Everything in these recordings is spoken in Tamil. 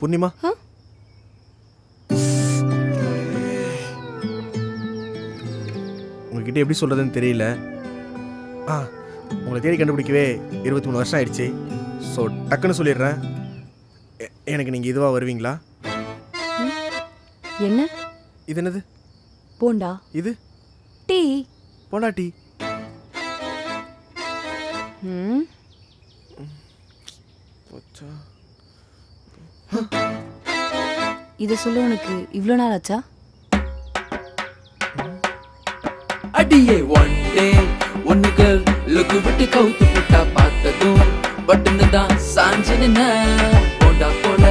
பூர்ணிமா ஆ? உங்ககிட்ட எப்படி சொல்கிறதுன்னு தெரியல. ஆ உங்களை தேடி கண்டுபிடிக்கவே இருபத்தி மூணு வருஷம் ஆயிடுச்சு. ஸோ டக்குன்னு சொல்லிடுறேன். எனக்கு நீங்கள் இதுவாக வருவீங்களா? என்ன? இது என்னது? போண்டா. இது? டீ. பொண்டாட்டி ம் போச்சா? இதை சொல்ல உனக்கு. இவ்வளோ நாள் ஆச்சா? அடியே ஒன் டே ஒன்னு கேர்ள் லுக்கு விட்டு கவுத்து புட்டா பார்த்ததும் பட்டுன்னு தான் சாஞ்சு நின்ன. போண்டா போல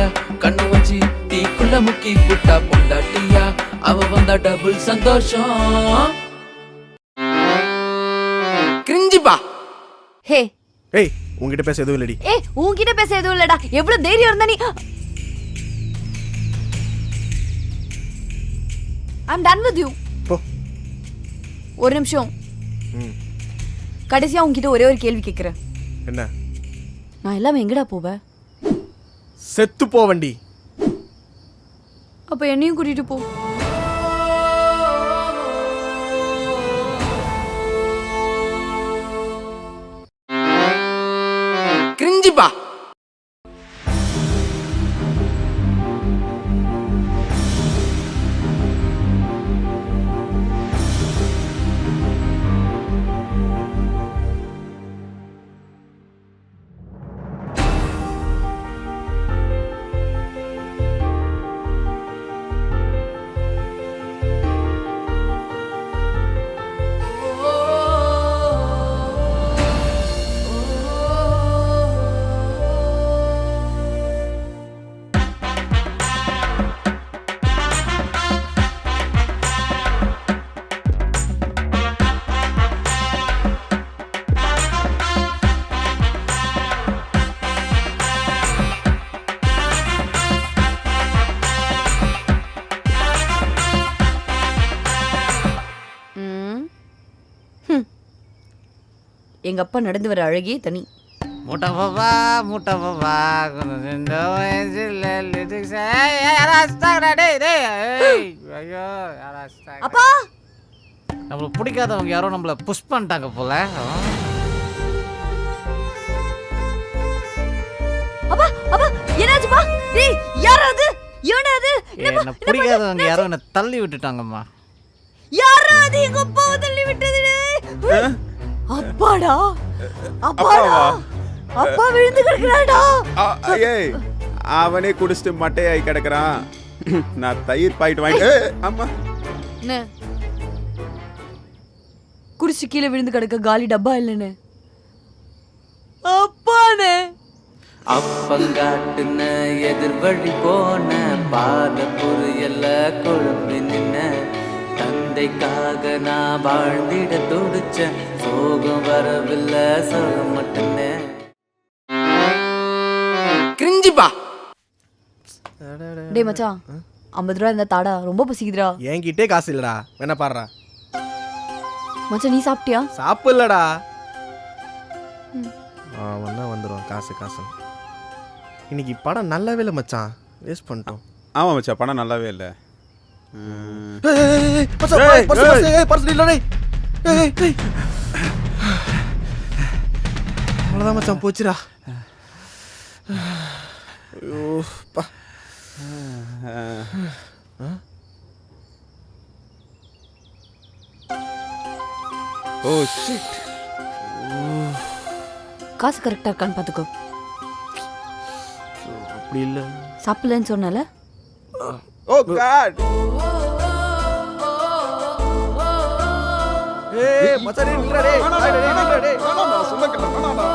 கண்ணு வச்சு தீக்குள்ள முக்கி புட்டா பொண்டாட்டியா? அவ வந்தா டபுள் சந்தோஷம். கிரிஞ்சிப்பா ஹே. ஏய் உங்ககிட்ட பேச எதுவும் இல்லடி. ஏ உன்கிட்ட பேச எதுவும் இல்லடா. எவ்வளவு தைரியம் இருந்தா நீ ஐம் டன் வித் யூ போ. ஒரு நிமிஷம். ம். கடைசியா உன்கிட்ட ஒரே ஒரு கேள்வி கேட்குறேன் என்ன? நான் எல்லாமே எங்கடா போவேன் செத்து போ வண்டி. அப்ப என்னையும் கூட்டிட்டு போ. கிரிஞ்சிப்பா. எங்க அப்பா நடந்து வர அழகே தனி. முட்டை பாப்பா முட்டை பாப்பா ரெண்டு வயசுல யாரோ ஐயோ, யாரோ. அப்பா! நம்மளுக்கு பிடிக்காதவங்க யாரோ நம்மள புஷ் பண்ணிட்டாங்க போல. அப்பா அப்பா என்னாச்சுப்பா? டேய் யாராவது எவனாவது என்ன பிடிக்காதவங்க யாரோ என்ன தள்ளி விட்டுட்டாங்கம்மா. யாராவது எங்க அப்பாவை தள்ளி விட்டது. அப்பாடா! அப்பாடா! அப்பா விழுந்து கிடக்குறாடா ஏய் அவனே குடிச்சிட்டு மட்டையாய் கிடக்குறான். நான் தயிர் பாயிட்டு வாங்கி அம்மா. குடிச்சு கீழே விழுந்து கிடக்க காலி டப்பா இல்லைன்னு. அப்பானே! அப்பங்காட்டுன எதிர் வழி போன பாத பொரியல்ல குழம்பி நின்ன. தந்தைக்காக நான் வாழ்ந்திட துடிச்ச சோகம் வரவில்லை சோகம் மட்டுமே. கிரிஞ்சிப்பா டேய் மச்சான் ஐம்பது ரூபா இருந்தா தாடா ரொம்ப பசிக்குதுடா. என்கிட்டே காசு இல்லடா வேணா பாடுறா மச்சான் நீ சாப்பிட்டியா? சாப்பிடலடா. ஆ வந்தா வந்துடும் காசு காசு. இன்னைக்கு படம் நல்லாவே இல்லை மச்சான் வேஸ்ட் பண்ணிட்டோம். ஆமா மச்சான் பணம் நல்லாவே இல்லை. ம். மச்சான், பர்ஸ், ஏய், பர்ஸ், ஏய், பர்ஸ் இல்ல, டேய். ஏய், ஏய், ஏய். அவ்வளவுதான் மச்சான் போச்சுடா ஐயோ பா ஓ ஷிட் காசு கரெக்டா இருக்கான்னு பாத்துக்கோ அப்படி இல்லை சாப்பிடலன்னு சொன்னால ஓ காட் ஏய் மச்சான் டேய். டேய், டேய், நில்லுடா, டேய். சொன்னக்கல வேணாம்டா